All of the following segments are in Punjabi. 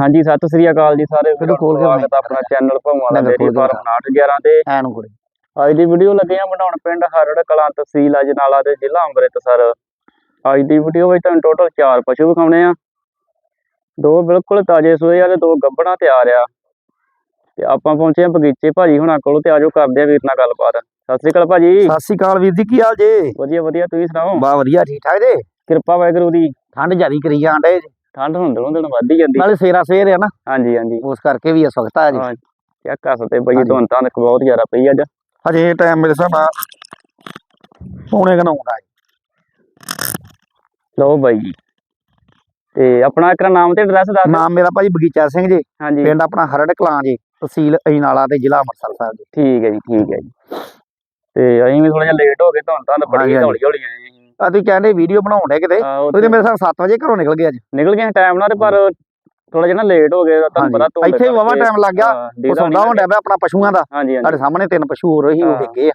ਹਾਂਜੀ ਸਤਿ ਸ੍ਰੀ ਅਕਾਲ ਜੀ ਸਾਰੇ ਵੀਡੀਓ ਖੋਲ ਕੇ ਸਵਾਗਤ ਆਪਣਾ ਚੈਨਲ ਭੌਵਾਂ ਦਾ ਡੇਰੀ ਫਾਰਮ 911 ਤੇ ਐਨ ਕੁੜੇ ਅੱਜ ਦੀ ਵੀਡੀਓ ਲੱਗੇ ਆ ਬਣਾਉਣ ਪਿੰਡ ਹਰੜ ਕਲਾਂ ਤਹਿਸੀਲ ਅਜਨਾਲਾ ਤੇ ਜ਼ਿਲ੍ਹਾ ਅੰਮ੍ਰਿਤਸਰ। ਅੱਜ ਦੀ ਵੀਡੀਓ ਵਿੱਚ ਤੁਹਾਨੂੰ ਟੋਟਲ 4 ਪਸ਼ੂ ਵਿਖਾਉਣੇ ਆ। ਦੋ ਬਿਲਕੁਲ ਤਾਜ਼ੇ ਸੂਏ ਆ ਤੇ ਦੋ ਗੱਭਣਾ ਤਿਆਰ ਆ। ਤੇ ਆਪਾਂ ਪਹੁੰਚੇ ਆ ਬਗੀਚੇ ਭਾਜੀ ਹੁਣਾਂ ਕੋਲ ਤੇ ਆਜੋ ਕਰਦੇ ਆ ਵੀਰ ਨਾਲ ਗੱਲਬਾਤ। ਸਤਿ ਸ੍ਰੀ ਅਕਾਲ ਭਾਜੀ। ਸਤਿ ਸ਼੍ਰੀ ਅਕਾਲ ਵੀਰ ਜੀ ਕੀ ਹਾਲ ਜੇ? ਵਧੀਆ ਵਧੀਆ ਤੁਸੀਂ ਸੁਣਾਓ? ਬਾ ਵਧੀਆ ਠੀਕ ਠਾਕ ਜੇ? ਕਿਰਪਾ ਵਾਹਿਗੁਰੂ ਦੀ। ਠੰਡ ਜ਼ਿਆਦੀ ਕਰੀ ਜਾਂਦੇ ਠੰਡ ਹੁਣ ਦਿਨੋਂ ਦਿਨ ਵੱਧਦੀ ਜਾਂਦੀ। ਨਾਲੇ ਸੇਰਾ ਸੇਰ ਆ ਨਾ। ਹਾਂਜੀ ਹਾਂਜੀ। ਉਸ ਕਰਕੇ ਵੀ ਇਸ ਵਕਤ ਆ ਜੀ। ਹਾਂ ਸਕਦੇ ਭਾਈ ਹਾਂਜੀ। ਧੁੰਦ ਤਾਂ ਬਹੁਤ ਜ਼ਿਆਦਾ ਪਈ ਅੱਜ। ਹਜੇ ਟਾਈਮ ਮੇਰੇ ਹਿਸਾਬ ਨਾਲ ਪੌਣੇ ਘਨਾਉਂਦਾ ਲਓ ਬਾਈ। ਜੀ ਤੇ ਆਪਣਾ ਇੱਕ ਨਾਮ ਤੇ ਐਡਰੈਸ ਦੱਸ ਨਾਮ ਮੇਰਾ ਭਾਜੀ ਬਗੀਚਾ ਸਿੰਘ ਜੀ। ਹਾਂਜੀ। ਪਿੰਡ ਆਪਣਾ ਹਰੜ ਕਲਾਂ ਜੀ ਤਹਿਸੀਲ ਅਜਨਾਲਾ ਤੇ ਜ਼ਿਲ੍ਹਾ ਅੰਮ੍ਰਿਤਸਰ ਸਾਹਿਬ ਜੀ। ਠੀਕ ਹੈ ਜੀ ਠੀਕ ਹੈ ਜੀ। ਤੇ ਅਸੀਂ ਵੀ ਥੋੜਾ ਜਿਹਾ ਲੇਟ ਹੋ ਗਏ ਤੁਹਾਨੂੰ ਤਾਂ ਬੜੀ। ਹੌਲੀ ਹੌਲੀ ਆਏ। ਆ ਤੁਸੀਂ ਕਹਿੰਦੇ ਵੀਡੀਓ ਬਣਾਉਂਦੇ ਕਿਤੇ ਆਹ, ਉਹਦੇ ਉੱਥੇ ਮੇਰੇ ਹਿਸਾਬ 7 ਵਜੇ ਘਰੋਂ ਨਿਕਲ ਗਏ ਅੱਜ। ਨਿਕਲ ਗਏ ਟਾਈਮ ਨਾਲ ਤੇ ਪਰ ਥੋੜਾ ਜਿਹਾ ਨਾ ਲੇਟ ਹੋ ਗਏ ਤੁਹਾਨੂੰ ਪਤਾ ਧੁੰਦ ਇੱਥੇ ਵਾਵਾ ਕਰਕੇ, ਟਾਈਮ ਲੱਗ ਗਿਆ। ਹਾਂ, ਉਹ ਨਹੀਂ ਹੁੰਦਾ ਪਿਆ ਆਪਣਾ ਪਸ਼ੂਆਂ ਦਾ। ਹਾਂਜੀ ਹਾਂਜੀ। ਸਾਡੇ ਸਾਹਮਣੇ ਤਿੰਨ ਪਸ਼ੂ ਹੋਰ ਹੀ ਉਹ ਹਾਂ। ਡਿੱਗੇ ਆ।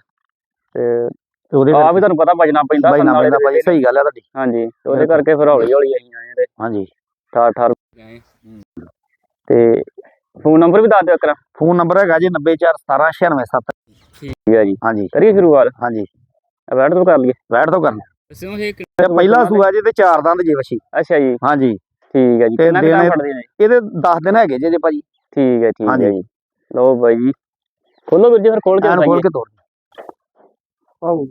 ਤੇ ਤੇ ਉਹਦੇ ਆ ਵੀ ਤੁਹਾਨੂੰ ਪਤਾ ਭਜਣਾ ਪੈਂਦਾ ਭਾਈ ਨਾਮ ਵਾਲੇ ਦਾ ਭਾਜੀ ਸਹੀ ਗੱਲ ਹੈ ਤੁਹਾਡੀ। ਹਾਂਜੀ ਤੇ ਉਹਦੇ ਬਿਲਕੁਲ। ਕਰਕੇ ਫਿਰ ਹੌਲੀ ਹੌਲੀ ਅਸੀਂ ਆਏ ਤੇ ਹਾਂਜੀ। ਠਾਰ ਠਾਰ ਤੇ ਫੋਨ ਨੰਬਰ ਵੀ ਦੱਸ ਦਿਓ ਕਰਾਂ ਫੋਨ ਨੰਬਰ ਹੈਗਾ ਜੀ 9417967 ਠੀਕ ਹੈ ਜੀ। ਹਾਂਜੀ। ਕਰੀਏ ਸ਼ੁਰੂਆਤ? ਹਾਂਜੀ। ਬੈਠ ਤੋਂ ਕਰ ਲਈਏ। ਬੈਠ ਤੋਂ ਕਰਨਾ ਦੱਸਿਓ ਇਹ ਤੇ ਪਹਿਲਾ ਸੂਆ ਜੀ ਤੇ ਚਾਰ ਦੰਦ ਜੇ ਵਛੀ। ਅੱਛਾ ਜੀ। ਹਾਂਜੀ। ਠੀਕ ਹੈ ਜੀ। ਕਿੰਨਾ ਕੁ ਟਾਈਮ ਫੜਦੀ ਜੀ ਇਹਦੇ 10 ਦਿਨ ਹੈਗੇ ਜੇ ਜੇ ਭਾਜੀ। ਠੀਕ ਹੈ ਠੀਕ ਹੈ। ਜੀ। ਲਓ ਬਾਈ ਜੀ। ਖੋਲੋ ਵੀਰ ਜੀ ਫਿਰ ਖੋਲ ਕੇ ਐਨ ਖੋਲ ਕੇ ਤੋੜ ਭਾਊ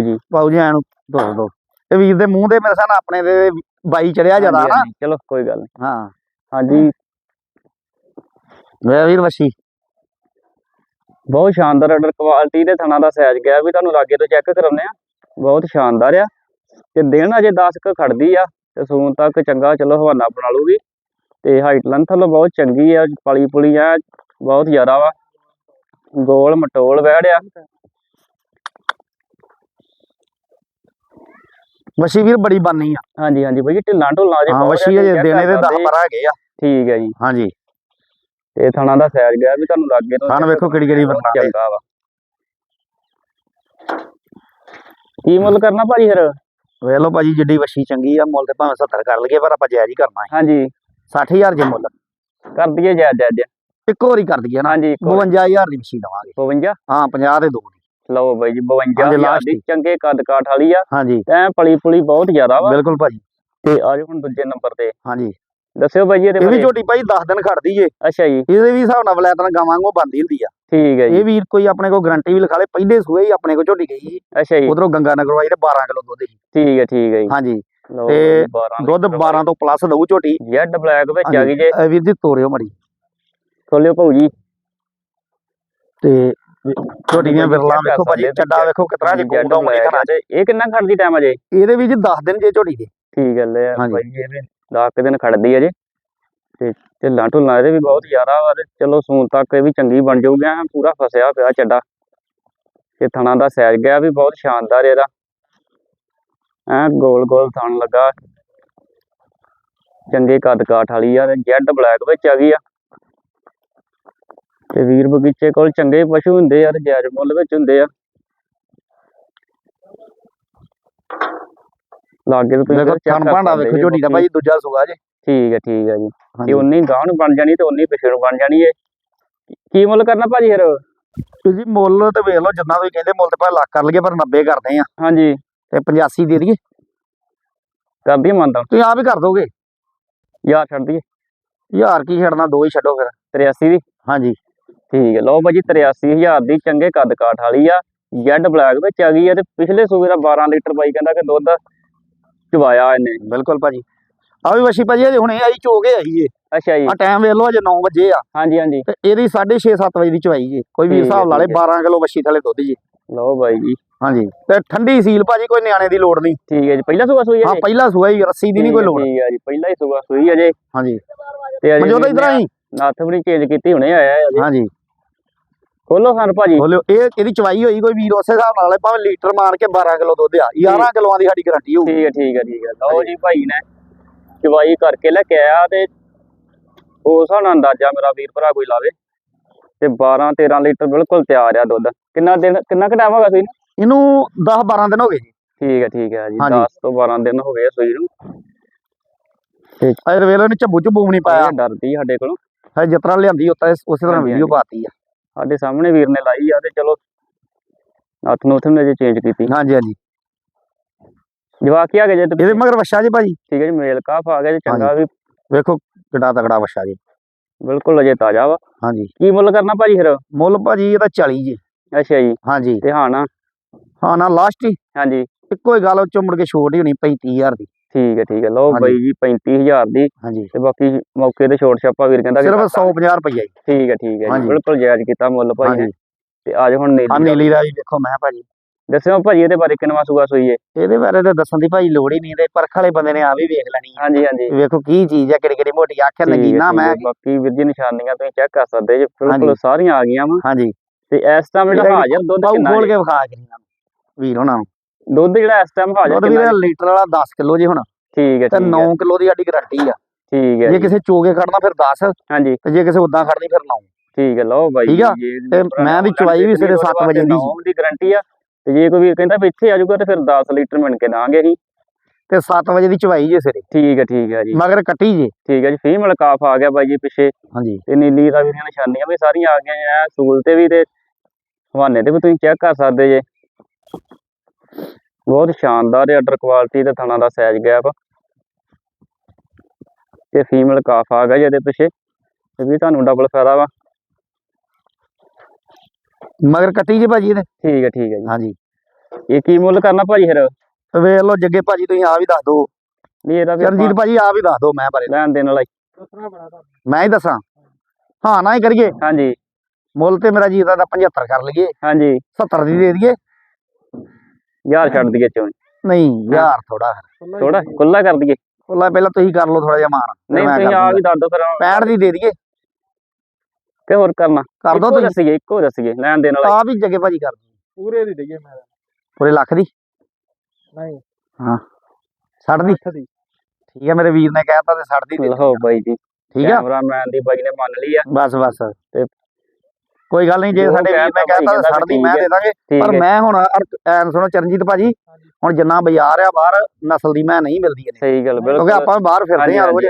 ਜੀ। ਪਾਉ ਜੀ। ਐਨ ਤੋੜ ਦੋ ਤੇ ਵੀਰ ਦੇ ਮੂੰਹ ਦੇ ਮੇਰੇ ਸਾਹ ਆਪਣੇ ਦੇ ਬਾਈ ਚੜਿਆ ਜ਼ਿਆਦਾ ਨਾ ਚਲੋ ਕੋਈ ਗੱਲ ਨਹੀਂ। ਹਾਂ। ਹਾਂਜੀ। ਵੇ ਵੀਰ ਵਛੀ। ਬਹੁਤ ਸ਼ਾਨਦਾਰ ਆਰਡਰ ਕੁਆਲਿਟੀ ਦੇ ਥਣਾ ਦਾ ਸਾਈਜ਼ ਗਿਆ। ਵੀ ਤੁਹਾਨੂੰ ਲਾਗੇ ਤੋਂ ਚੈੱਕ ਕਰਾਉਂਦੇ ਆ ਬਹੁਤ ਸ਼ਾਨਦਾਰ ਆ। ਤੇ ਦਿਨ ਅਜੇ 10 ਕ ਖੜਦੀ ਆ ਤੇ ਸੂਨ ਤੱਕ ਚੰਗਾ ਚਲੋ ਹਵਾਨਾ ਬਣਾ ਲੂਗੀ ਤੇ ਹਾਈਟ ਲੈਂਥ ਵੱਲੋਂ ਬਹੁਤ ਚੰਗੀ ਆ ਪਲੀ ਪੁਲੀ ਆ ਬਹੁਤ ਜ਼ਿਆਦਾ ਵਾ। ਗੋਲ ਮਟੋਲ ਵਹਿੜਿਆ ਵਛੀ ਵੀਰ ਬੜੀ ਬਾਨੀ ਆ। ਹਾਂਜੀ ਹਾਂਜੀ ਬਾਈ ਢਿੱਲਾਂ ਢੁੱਲਾਂ ਜੇ ਹਾਂ ਅਜੇ check ਦੇਣੇ ਦੇ ਕਰ 10 ਸਕਦੇ। 12 ਹੈਗੇ ਆ। ਠੀਕ ਹੈ ਜੀ। ਹਾਂਜੀ। ਤੇ ਥਣਾ ਦਾ ਸਾਈਜ਼ ਗਿਆ ਵੀ ਤੁਹਾਨੂੰ ਲਾਗੇ ਤੋਂ ਥਣ ਵੇਖੋ ਕਿਹੜੀ ਕਿਹੜੀ ਬਹੁਤ ਵਰਨਾ ਦੇ ਚੰਗਾ ਵਾ। ਕੀ ਮੁੱਲ ਕਰਨਾ ਭਾਜੀ ਫਿਰ? ਵੇਖ ਲਓ ਭਾਜੀ ਜਿੱਡੀ ਵਛੀ ਚੰਗੀ ਆ ਮੁੱਲ ਤੇ ਭਾਵੇਂ 70 ਕਰ ਲਈਏ ਪਰ ਆਪਾਂ ਜਾਇਜ਼ ਹੀ ਕਰਨਾ ਹੈ। ਹਾਂਜੀ। 60000 ਜੇ ਮੁੱਲ। ਕਰ ਦਈਏ ਜੈ ਜੈ ਜੈ ਇੱਕੋ ਵਾਰੀ ਕਰ ਦਈਏ ਨਾ। ਹਾਂਜੀ 52000 ਦੀ ਵਛੀ ਦਵਾਂਗੇ। 52 ਹਾਂ 50 ਦੇ ਦੋ। ਲਓ ਬਾਈ ਜੀ 52 ਹਾਂਜੀ, ਹਜ਼ਾਰ last ਦੀ। ਚੰਗੇ ਕੱਦ ਕਾਠ ਵਾਲੀ ਆ। ਹਾਂਜੀ। ਐ ਪਲੀ ਪੁਲੀ ਬਹੁਤ ਜ਼ਿਆਦਾ ਵਾ। ਬਿਲਕੁਲ ਭਾਜੀ। ਤੇ ਆਜੋ ਹੁਣ ਦੂਜੇ ਨੰਬਰ ਤੇ। ਹਾਂਜੀ। ਦੱਸਿਓ ਬਾਈ ਇਹਦੇ ਇਹ ਵੀ ਝੋਟੀ ਭਾਈ 10 ਦਿਨ ਖੜਦੀ ਏ ਅੱਛਾ ਜੀ। ਇਹਦੇ ਵੀ ਹਿਸਾਬ ਨਾਲ ਵਲੈਤਨ ਗਾਵਾਂ ਵਾਂਗੂ ਬੰਦੀ ਹੁੰਦੀ ਆ। ਠੀਕ ਹੈ ਜੀ। ਇਹ ਵੀਰ ਕੋਈ ਆਪਣੇ ਕੋਲ ਗਰੰਟੀ ਵੀ ਲਿਖਾ ਲੇ ਪਹਿਲੇ ਸੂਏ ਹੀ ਆਪਣੇ ਕੋਲ ਝੋਟੀ ਗਈ ਸੀ। ਅੱਛਾ ਜੀ। ਉਧਰੋਂ ਗੰਗਾ ਨਗਰ ਤੇ 12 ਕਿਲੋ ਦੁੱਧ ਸੀ ਠੀਕ ਹੈ ਠੀਕ ਹੈ ਜੀ। ਹਾਂਜੀ। ਤੇ ਜੀ, 12 ਦੁੱਧ 12 ਤੋਂ ਪਲੱਸ ਦਊ ਝੋਟੀ। ਜੈਡ ਬਲੈਕ ਵਿੱਚ ਆ ਗਈ ਜੇ। ਵੀਰ ਜੀ ਤੋਰਿਓ ਮੜੀ। ਖੋਲਿਓ ਭਾਊ ਜੀ ਤੇ ਝੋਟੀ ਦੀਆਂ ਵਿਰਲਾ ਕਰ ਵੇਖੋ ਭਾਜੀ ਚੱਡਾ ਵੇਖੋ ਕਿਤਨਾ ਜੀ ਖਣਾ ਆ ਤੇ ਇਹ ਕਿੰਨਾ ਖੜਦੀ ਟਾਈਮ ਅਜੇ ਇਹਦੇ ਵੀ ਜੀ 10 ਦਿਨ ਜੇ ਝੋਟੀ ਦੇ। ਠੀਕ ਹੈ। ਲੈ ਹਾਂਜੀ। ਬਾਈ ਜੀ ਇਹਦੇ 10 ਦਿਨ ਖੜਦੀ ਹੈ ਜੇ। ਤੇ ਢਿੱਲਾਂ ਢੁੱਲਾਂ ਇਹਦੇ ਵੀ ਬਹੁਤ ਜ਼ਿਆਦਾ ਵਾ ਤੇ ਚਲੋ ਸੂਨ ਤੱਕ ਇਹ ਵੀ ਚੰਗੀ ਬਣ ਜਾਊਗੀ ਐਂ ਪੂਰਾ ਫਸਿਆ ਪਿਆ ਚੱਡਾ। ਤੇ ਥਣਾ ਦਾ ਸਾਈਜ਼ ਗਿਆ ਵੀ ਬਹੁਤ ਸ਼ਾਨਦਾਰ ਇਹਦਾ। ਐ ਗੋਲ ਗੋਲ ਥਣ ਲੱਗਾ। ਚੰਗੇ ਕੱਦ ਕਾਠ ਵਾਲੀ ਆ ਤੇ ਜੈਡ ਬਲੈਕ ਵਿੱਚ ਆ ਗਈ ਆ। ਤੇ ਵੀਰ ਬਗੀਚੇ ਕੋਲ ਚੰਗੇ ਪਸ਼ੂ ਹੁੰਦੇ ਆ ਤੇ ਜਾਇਜ਼ ਮੁੱਲ ਵਿੱਚ ਹੁੰਦੇ ਆ। ਲਾਗੇ ਤੋਂ ਤੁਸੀਂ ਥਣ ਕਰ ਭਾਂਡਾ ਵੇਖੋ ਝੋਟੀ ਦਾ। ਭਾਜੀ ਦੂਜਾ ਸੁਗਾ ਜੇ। ਠੀਕ ਹੈ ਠੀਕ ਹੈ ਜੀ। ਹਾਂਜੀ। ਤੇ ਉਨੀ ਗਾਹ ਨੂੰ ਬਣ ਜਾਣੀ ਤੇ ਉਨੀ ਪਿਛੇ ਨੂੰ ਬਣ ਜਾਣੀ ਏ। ਕੀ ਮੁੱਲ ਕਰਨਾ ਭਾਜੀ ਫਿਰ? ਤੇ ਜੀ ਮੁੱਲ ਤੇ ਵੇਖ ਲਓ ਜਿੰਨਾ ਤੁਸੀਂ ਕਹਿੰਦੇ ਮੁੱਲ ਤੇ ਭਾਵੇਂ ਲੱਖ ਕਰ ਲਈਏ ਪਰ 90 ਕਰਦੇ ਆ ਹਾਂਜੀ। ਤੇ 85 ਦੇ ਦਈਏ। ਕਰਦੀ ਮੰਨਦਾ ਤੁਸੀਂ ਆਪ ਹੀ ਕਰ ਦੋਗੇ। ਯਾਰ ਛੱਡ ਦਈਏ। ਹਜ਼ਾਰ ਕੀ ਛੱਡਣਾ ਦੋ ਹੀ ਛੱਡੋ ਫਿਰ। 83 ਦੀ? ਹਾਂਜੀ। ਠੀਕ ਹੈ ਲਓ ਭਾਜੀ 83000 ਦੀ ਚੰਗੇ ਕੱਦ ਕਾਠ ਵਾਲੀ ਆ। ਜੈਡ ਬਲੈਕ ਵਿੱਚ ਆ ਗਈ ਆ ਤੇ ਪਿਛਲੇ ਸੂਬੇ ਦਾ 12 ਲੀਟਰ ਬਾਈ ਕਹਿੰਦਾ ਕਿ ਦੁੱਧ ਚਵਾਇਆ ਇਹਨੇ। ਬਿਲਕੁਲ ਭਾਜੀ। ਆ ਵੀ ਵਸ਼ੀ ਭਾਜੀ ਅਜੇ ਹੁਣੇ ਆਈ ਚੋ ਕੇ ਆਈ ਏ। ਅੱਛਾ ਜੀ। ਆ ਟਾਈਮ ਵੇਖ ਲਓ ਅਜੇ 9 ਵਜੇ ਆ। ਹਾਂਜੀ ਹਾਂਜੀ। ਤੇ ਇਹਦੀ 6:30 7 ਵਜੇ ਦੀ ਚਵਾਈ ਜੇ ਕੋਈ ਵੀ ਹੈ, ਹਿਸਾਬ ਲਾ ਲੇ ਠੀਕ 12 ਕਿਲੋ ਵਸ਼ੀ ਥਲੇ ਦੁੱਧ ਜੀ ਲਓ ਬਾਈ ਜੀ। ਹਾਂਜੀ। ਤੇ ਠੰਡੀ ਸੀਲ ਭਾਜੀ ਕੋਈ ਨਿਆਣੇ ਦੀ ਲੋੜ ਨਹੀਂ। ਠੀਕ ਹੈ ਜੀ। ਪਹਿਲਾ ਸੂਬਾ ਸੂਈ ਹੈ ਹਾਂ ਜੀ? ਪਹਿਲਾ ਸੂਆ ਹੀ ਰੱਸੀ ਦੀ ਨਹੀਂ ਕੋਈ ਲੋੜ ਠੀਕ ਹੈ ਜੀ ਪਹਿਲਾ ਹੀ ਸੂਬਾ ਸੂਈ ਅਜੇ ਹਾਂਜੀ। ਤੇ ਅਜੇ ਮਨਜੋਤ ਇਧਰ ਆਈ। ਨੱਥ ਬੜੀ ਚੇਂਜ ਕੀਤੀ ਹੁਣੇ ਆਇਆ ਹੈ ਅਜੇ ਹਾਂਜੀ। ਖੋਲੋ ਖਾਨ ਭਾਜੀ। ਬੋਲਿਓ ਇਹ ਇਹਦੀ ਚਵਾਈ ਹੋਈ ਕੋਈ ਵੀਰ ਉਸੇ ਹਿਸਾਬ ਨਾਲ ਭਾਵੇਂ ਲੀਟਰ ਮਾਰ ਕੇ 12 ਕਿਲੋ ਦੁੱਧ ਆ 11 ਕਿਲੋਆਂ ਦੀ ਸਾਡੀ ਗਾਰੰਟੀ ਹੋਊ ਠੀਕ ਹੈ ਠੀਕ ਹੈ ਠੀਕ ਹੈ। ਲਓ ਜੀ ਭਾਈ ਨੇ ਚਵਾਈ ਕਰਕੇ ਲੈ ਕੇ ਆਇਆ ਤੇ ਉਸ ਨਾਲ ਅੰਦਾਜ਼ਾ ਮੇਰਾ ਵੀਰ ਭਰਾ ਕੋਈ ਲਾਵੇ ਤੇ 12 13 ਲੀਟਰ ਬਿਲਕੁਲ ਤਿਆਰ ਆ ਦੁੱਧ। ਕਿੰਨਾ ਦਿਨ ਕਿੰਨਾ ਕੁ ਟਾਈਮ ਸੀ ਇਹਨੂੰ 10 12 ਦਿਨ ਹੋ ਗਏ ਜੀ। ਠੀਕ ਹੈ ਠੀਕ ਹੈ ਜੀ। ਹਾਂਜੀ। 10 ਤੋਂ 12 ਦਿਨ ਹੋ ਗਏ ਸੂਈ ਨੂੰ। ਅਜੇ ਵੇਲੇ ਨੇ ਝੱਬੂ ਝੁੱਬੂ ਨਹੀਂ ਪਾਇਆ। ਡਰਦੀ ਸਾਡੇ ਕੋਲੋਂ। ਹੈ ਜਿਸ ਤਰ੍ਹਾਂ ਲਿਆਂਦੀ ਉਤਾਂ ਉਸੇ ਤਰ੍ਹਾਂ ਵੀਡੀਓ। ਪਾਤੀ ਆ। ਸਾਡੇ ਸਾਹਮਣੇ ਵੀਰ ਨੇ ਲਾਈ ਆ ਤੇ ਚਲੋ ਹੱਥ ਨੂੰ ਉੱਥੇ ਨੇ ਜੇ ਚੇਂਜ ਕੀਤੀ। ਹਾਂਜੀ ਹਾਂਜੀ। ਜਵਾਕ ਆ ਗਏ ਜੇ ਤੇ ਇਹਦੇ ਮਗਰ ਵਛਾ ਜੀ ਭਾਜੀ। ਠੀਕ ਹੈ ਜੀ ਮੇਲ ਕਾਫ ਆ ਗਿਆ ਜੀ ਚੰਗਾ ਵੀ। ਵੇਖੋ ਕਿੱਡਾ ਤਗੜਾ ਵਛਾ ਜੀ। ਬਿਲਕੁਲ ਅਜੇ ਤਾਜ਼ਾ ਵਾ। ਹਾਂਜੀ। ਕੀ ਮੁੱਲ ਕਰਨਾ ਭਾਜੀ ਫਿਰ? ਮੁੱਲ ਭਾਜੀ ਇਹਦਾ 40 ਜੀ। ਅੱਛਾ ਜੀ। ਹਾਂਜੀ। ਤੇ ਹਾਂ ਨਾ। ਹਾਂ ਨਾ ਲਾਸਟ ਹੀ। ਹਾਂਜੀ। ਇੱਕੋ ਹੀ ਗੱਲ ਚੋਂ ਮੁੜ ਕੇ ਛੋਟ ਹੀ ਹੋਣੀ 35000 ਦੀ। ਠੀਕ ਹੈ ਠੀਕ ਹੈ। ਲਓ। ਬਾਈ ਜੀ 35000 ਦੀ। ਹਾਂਜੀ। ਤੇ ਬਾਕੀ ਮੌਕੇ ਤੇ ਛੋਟ ਛਾਪਾ ਵੀਰ ਕਹਿੰਦਾ ਸਿਰਫ ਘੱਟ ਆ। 150 ਰੁਪਈਆ ਜੀ। ਠੀਕ ਹੈ ਠੀਕ ਹੈ। ਬਿਲਕੁਲ ਜਾਇਜ਼ ਕੀਤਾ ਮੁੱਲ ਭਾਈ ਨੇ। ਤੇ ਅੱਜ ਹੁਣ ਨੀਲੀ ਨੀਲੀ ਰਾਜੀ ਵੇਖੋ ਮੈਂ ਭਾਜੀ। ਦੱਸਿਓ ਭਾਜੀ ਇਹਦੇ ਬਾਰੇ ਕਿੰਨਵਾ ਸੂਆ ਸੋਈ ਹੈ? ਇਹਦੇ ਬਾਰੇ ਤਾਂ ਦੱਸਣ ਦੀ ਭਾਜੀ ਲੋੜ ਹੀ ਨਹੀਂ ਤੇ ਪਰਖ ਵਾਲੇ ਬੰਦੇ ਨੇ ਆ ਵੀ ਵੇਖ ਲੈਣੀ ਹਾਂਜੀ ਹਾਂਜੀ। ਵੇਖੋ ਕੀ ਚੀਜ਼ ਆ ਕਿਹੜੀ ਕਿਹੜੀ ਮੋਟੀ ਹੈ, ਨਗੀਨਾ ਠੀਕ ਮੈਂ। ਹੈ। ਬਾਕੀ ਵੀਰ ਜੀ ਨਿਸ਼ਾਨੀਆਂ ਤੁਸੀਂ ਚੈੱਕ ਕਰ ਸਕਦੇ ਜੀ ਬਿਲਕੁਲ। ਸਾਰੀਆਂ ਆ ਗਈਆਂ ਵਾ। ਹਾਂਜੀ। ਤੇ ਇਸ ਟਾਈਮ ਜਿਹੜਾ ਹਾਜ਼ਰ ਦੁੱਧ ਕਿੰਨਾ ਖੋਲ? ਕੇ ਵਿਖਾ ਕੇ ਨੂੰ ਵੀਰ ਨੂੰ ਦੁੱਧ ਜਿਹੜਾ ਇਸ ਟਾਈਮ ਹਾਜ਼ਰ ਦੁੱਧ ਵੀਰੇ? ਲੀਟਰ ਵਾਲਾ 10 ਕਿਲੋ ਜੀ ਹੁਣ। ਠੀਕ ਹੈ ਤੇ ਠੀਕ 9 ਹੈ ਕਿਲੋ ਦੀ ਸਾਡੀ ਗਾਰੰਟੀ ਆ। ਠੀਕ ਹੈ ਜੇ ਕਿਸੇ ਚੋਗੇ ਕੱਢਣਾ ਫਿਰ 10 ਹਾਂਜੀ। ਤੇ ਜੇ ਕਿਸੇ ਉਦਾਂ ਕੱਢਣੀ ਫਿਰ 9 ਠੀਕ ਹੈ ਲਓ ਬਾਈ ਠੀਕ ਆ? ਤੇ ਮੈਂ ਨੂੰ ਚੁਆਈ ਵੀ ਸਵੇਰੇ ਦੁੱਧ ਸੱਤ ਵਜੇ ਦੀ ਨੌਂ ਦੀ ਗਾਰੰਟੀ ਆ। ਤੇ ਜੇ ਕੋਈ ਵੀਰ ਕਹਿੰਦਾ ਵੀ ਇੱਥੇ ਆ ਜਾਊਗਾ ਤੇ ਫਿਰ 10 ਲੀਟਰ ਮਿਣ ਕੇ ਦਾਂਗੇ ਅਸੀਂ। ਤੇ 7 ਵਜੇ ਦੀ ਚੁਆਈ ਜੇ ਸਿਰੇ ਠੀਕ ਹੈ ਠੀਕ ਹੈ ਜੀ। ਮਗਰ ਕੱਟੀ ਜੇ। ਠੀਕ ਹੈ ਜੀ ਫੀਮੇਲ ਕਾਫ ਆ ਗਿਆ ਬਾਈ ਜੀ ਪਿੱਛੇ। ਹਾਂਜੀ। ਤੇ ਨੀਲੀ ਦਾ ਵੀ ਦੀਆਂ ਨਿਸ਼ਾਨੀਆਂ ਵੀ ਸਾਰੀਆਂ ਆ ਗਈਆਂ ਆ ਸੂਲ ਤੇ ਵੀ ਤੇ ਹਵਾਨੇ ਤੇ ਵੀ ਤੁਸੀਂ ਚੈੱਕ ਕਰ ਸਕਦੇ ਜੇ। ਬਹੁਤ ਸ਼ਾਨਦਾਰ ਆਰਡਰ ਕੁਆਲਿਟੀ ਤੇ ਥਣਾ ਦਾ ਸਾਈਜ਼ ਗੈਪ ਤੇ ਫੀਮੇਲ ਕਾਫ ਆ ਗਿਆ ਜਿਹਦੇ ਪਿੱਛੇ। ਇਹ ਵੀ ਤੁਹਾਨੂੰ ਡਬਲ ਫਾਇਦਾ ਵਾ। ਮਗਰ ਕੱਟੀ ਜੇ ਭਾਜੀ ਇਹਦੇ? ਠੀਕ ਹੈ ਠੀਕ ਹੈ ਜੀ। ਹਾਂਜੀ। ਇਹ ਕੀ ਮੁੱਲ ਕਰਨਾ ਭਾਜੀ ਫਿਰ? ਵੇਖ ਲਓ ਜੱਗੇ ਭਾਜੀ ਤੁਸੀਂ ਆ ਵੀ ਦੱਸ ਦਿਓ। ਨਹੀਂ ਇਹਦਾ ਵੀ ਚਰਨਜੀਤ ਭਾਜੀ ਆ ਵੀ ਦੱਸ ਦਿਓ ਮੈਂ ਬਾਰੇ। ਲੈਣ ਦੇਣ ਵਾਲਾ। ਮੈਂ ਹੀ ਦੱਸਾਂ। ਹਾਂ ਨਾ ਹੀ ਕਰੀਏ। ਹਾਂਜੀ। ਮੁੱਲ ਤੇ ਮੇਰਾ ਜੀ ਦਾ 75 ਕਰ ਲਈਏ। ਹਾਂਜੀ। 70 ਦੀ ਦੇ ਦਈਏ। ਯਾਰ ਛੱਡ ਦਈਏ ਚੋਂ। ਨਹੀਂ ਯਾਰ ਥੋੜਾ ਥੋੜਾ ਖੁੱਲਾ ਕਰ ਦਈਏ। ਉਹਲਾ ਪਹਿਲਾਂ ਤੁਸੀਂ ਕਰ ਲਓ ਥੋੜਾ ਜਿਹਾ ਮਾਨ ਨਹੀਂ ਤੁਸੀਂ ਆ। ਵੀ ਦੱਸ ਦਿਓ ਫਿਰ। 65 ਦੀ ਦੇ ਦਈਏ। ਤੇ ਹੋਰ ਕਰਨਾ। ਕਰ ਦੋ ਤੁਸੀਂ। ਦੱਸੀਏ ਇੱਕੋ ਦੱਸੀਏ ਲੈਣ ਦੇਣ ਵਾਲਾ। ਹੀ। ਆ ਵੀ ਜੱਗੇ ਭਾਜੀ ਕਰ ਦਿਓ ਪੂਰੇ ਦੀ ਦਈਏ ਮੈਂ। ਪੂਰੇ ਲੱਖ ਦੀ? ਨਹੀਂ। 60 ਦੀ? ਅੱਠ ਦੀ। ਠੀਕ ਹੈ ਮੇਰੇ ਵੀਰ ਨੇ ਕਹਿਤਾ ਤੇ 60 ਦੀ ਦੇ ਲਓ ਬਾਈ ਜੀ। ਠੀਕ ਆ? ਕੈਮਰਾਮੈਨ ਦੀ ਬਾਈ ਨੇ ਮੰਨ ਲਈ ਆ। ਬਸ ਬਸ। ਤੇ ਕੋਈ ਗੱਲ ਨਹੀਂ ਜੇ ਸਾਡੇ ਵੀਰ ਨੇ ਕਹਿਤਾ ਤਾਂ 60 ਦੀ ਠੀਕ ਮੈਂ ਹੈ। ਦੇ ਦਾਂਗੇ। ਪਰ ਹੈ ਮੈਂ ਹੁਣ ਐਨ ਸੁਣੋ ਚਰਨਜੀਤ ਭਾਜੀ ਹੁਣ ਜਿੰਨਾ ਬਾਜ਼ਾਰ ਆ ਬਾਹਰ ਨਸਲ ਦੀ ਮੈਂ ਨਹੀਂ ਮਿਲਦੀ ਇਹਨੇ ਸਹੀ ਗੱਲ ਕਿਉਂਕਿ ਬਿਲਕੁਲ। ਆਪਾਂ ਬਾਹਰ ਫਿਰਦੇ ਆ ਰੋਜ਼।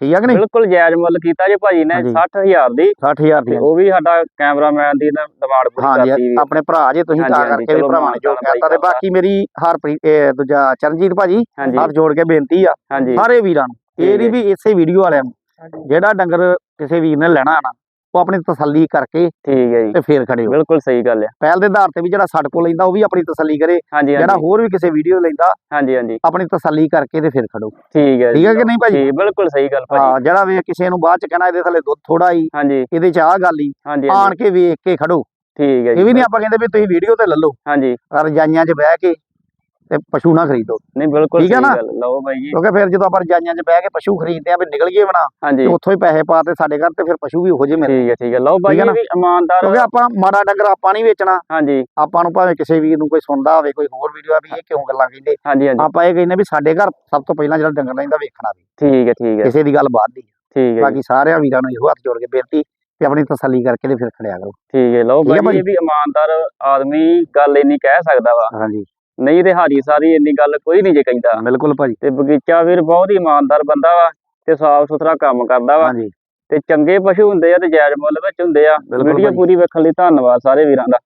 ਠੀਕ ਆ ਕਿ ਨਹੀਂ? ਬਿਲਕੁਲ ਜਾਇਜ਼ ਮੁੱਲ ਕੀਤਾ ਜੇ ਭਾਜੀ ਨੇ ਹਾਂਜੀ। 60000 ਦੀ। 60000 ਤੇ ਦੀ ਉਹ ਵੀ ਸਾਡਾ ਕੈਮਰਾਮੈਨ ਦੀ ਨਾ ਡਿਮਾਂਡ ਪੂਰੀ ਵੀ। ਆਪਣੇ ਭਰਾ ਜੇ ਤੁਸੀਂ ਤਾਂ ਕਰਕੇ ਵੀ ਭਰਾਵਾਂ ਨੇ ਜੋ ਕਹਿਤਾ ਤੇ ਬਾਕੀ ਮੇਰੀ ਹਰਪ੍ਰੀਤ ਇਹ ਦੂਜਾ ਚਰਨਜੀਤ ਭਾਜੀ ਹੱਥ ਜੋੜ ਕੇ ਬੇਨਤੀ ਆ ਸਾਰੇ ਵੀਰਾਂ ਨੂੰ ਠੀਕ ਇਹਦੀ ਹੈ। ਵੀ ਇਸੇ ਵੀਡੀਓ ਵਾਲਿਆਂ ਨੂੰ ਜਿਹੜਾ ਡੰਗਰ ਕਿਸੇ ਵੀਰ ਨੇ ਲੈਣਾ ਨਾ ਉਹ ਆਪਣੀ ਤਸੱਲੀ ਕਰਕੇ ਠੀਕ ਹੈ ਜੀ। ਤੇ ਫੇਰ ਖੜੇ ਹੋ। ਬਿਲਕੁਲ ਸਹੀ ਗੱਲ ਆ। ਪਹਿਲ ਦੇ ਆਧਾਰ ਤੇ ਵੀ ਜਿਹੜਾ ਸਾਡੇ ਕੋਲ ਲੈਂਦਾ ਉਹ ਵੀ ਆਪਣੀ ਤਸੱਲੀ ਕਰੇ। ਜਿਹੜਾ ਹੋਰ ਵੀ ਕਿਸੇ ਵੀਡੀਓ ਲੈਂਦਾ ਹਾਂਜੀ ਹਾਂਜੀ। ਆਪਣੀ ਤਸੱਲੀ ਕਰਕੇ ਤੇ ਫਿਰ ਖੜੋ। ਠੀਕ ਹੈ ਠੀਕ ਹੈ ਕਿ ਨਹੀਂ ਭਾਜੀ ਜੀ ਬਿਲਕੁਲ ਸਹੀ ਗੱਲ ਭਾਜੀ। ਹਾਂ ਜਿਹੜਾ ਵੀ ਕਿਸੇ ਨੂੰ ਬਾਅਦ ਚ ਕਹਿਣਾ ਇਹਦੇ ਥੱਲੇ ਦੁੱਧ ਥੋੜਾ ਹੀ ਹਾਂਜੀ। ਇਹਦੇ ਚ ਆਹ ਗੱਲ ਹੀ। ਹਾਂਜੀ ਆਣ ਕੇ ਵੇਖ ਕੇ ਖੜੋ। ਠੀਕ ਹੈ ਇਹ ਵੀ ਨਹੀਂ ਆਪਾਂ ਕਹਿੰਦੇ ਵੀ ਤੁਸੀਂ ਵੀਡੀਓ ਤੇ ਲੈ ਲਓ। ਹਾਂਜੀ। ਰਜਾਈਆਂ 'ਚ ਬਹਿ ਕੇ ਤੇ ਪਸ਼ੂ ਨਾ ਖਰੀਦੋ। ਨਹੀਂ ਬਿਲਕੁਲ ਠੀਕ ਹੈ ਨਾ? ਲਓ ਬਾਈ ਜੀ। ਕਿਉਂਕਿ ਫਿਰ ਜਦੋਂ ਆਪਾਂ ਰਜਾਈਆਂ 'ਚ ਬਹਿ ਕੇ ਪਸ਼ੂ ਖਰੀਦਦੇ ਆ ਵੀ ਨਿਕਲ ਗਏ ਬਣਾ ਤੇ ਉੱਥੋਂ ਹੀ ਪੈਸੇ ਪਾ ਤੇ ਸਾਡੇ ਘਰ ਤੇ ਫਿਰ ਪਸ਼ੂ ਵੀ ਉਹੋ ਜਿਹੇ ਮਿਲਦੇ। ਠੀਕ ਹੈ ਠੀਕ ਹੈ। ਲਓ ਬਾਈ ਇਹ ਵੀ ਇਮਾਨਦਾਰ ਕਿਉਂਕਿ ਆਪਾਂ ਮਾੜਾ ਡੰਗਰ ਆਪਾਂ ਨਹੀਂ ਵੇਚਣਾ। ਹਾਂਜੀ। ਆਪਾਂ ਨੂੰ ਭਾਵੇਂ ਕਿਸੇ ਵੀਰ ਨੂੰ ਕੋਈ ਸੁਣਦਾ ਹੋਵੇ ਕੋਈ ਹੋਰ ਵੀਡੀਓ ਆ ਵੀ ਇਹ ਕਿਉਂ ਗੱਲਾਂ ਕਹਿੰਦੇ। ਹਾਂਜੀ ਹਾਂਜੀ। ਆਪਾਂ ਇਹ ਕਹਿੰਦੇ ਵੀ ਸਾਡੇ ਘਰ ਸਭ ਤੋਂ ਪਹਿਲਾਂ ਜਿਹੜਾ ਡੰਗਰ ਲੈਂਦਾ ਵੇਖਣਾ ਵੀ। ਠੀਕ ਹੈ ਠੀਕ ਹੈ। ਕਿਸੇ ਦੀ ਗੱਲ ਬਾਅਦ ਦੀ ਠੀਕ ਹੈ ਜੀ, ਬਾਕੀ ਸਾਰਿਆਂ ਵੀਰਾਂ ਨੂੰ ਇਹੋ ਹੱਥ ਜੋੜ ਕੇ ਬੇਨਤੀ ਕਿ ਆਪਣੀ ਤਸੱਲੀ ਕਰਕੇ ਤੇ ਫਿਰ ਖੜਿਆ ਕਰੋ। ਠੀਕ ਹੈ ਲਓ ਬਾਈ ਇਹ ਵੀ ਇਮਾਨਦਾਰ ਆਦਮੀ ਗੱਲ ਇੰਨੀ ਕਹਿ ਸਕਦਾ ਵਾ। ਹਾਂਜੀ। ਨਹੀਂ ਤੇ ਹਾਰੀ ਸਾਰੀ ਇੰਨੀ ਗੱਲ ਕੋਈ ਨਹੀਂ ਜੇ ਕਹਿੰਦਾ। ਬਿਲਕੁਲ ਭਾਜੀ। ਤੇ ਬਗੀਚਾ ਵੀਰ ਬਹੁਤ ਹੀ ਇਮਾਨਦਾਰ ਬੰਦਾ ਵਾ ਤੇ ਸਾਫ਼ ਸੁਥਰਾ ਕੰਮ ਕਰਦਾ ਵਾ। ਹਾਂਜੀ। ਤੇ ਚੰਗੇ ਪਸ਼ੂ ਹੁੰਦੇ ਆ ਤੇ ਜਾਇਜ਼ ਮੁੱਲ ਵਿੱਚ ਹੁੰਦੇ ਆ। ਵੀਡੀਓ। ਪੂਰੀ ਵੇਖਣ ਲਈ ਧੰਨਵਾਦ ਸਾਰੇ ਵੀਰਾਂ ਦਾ।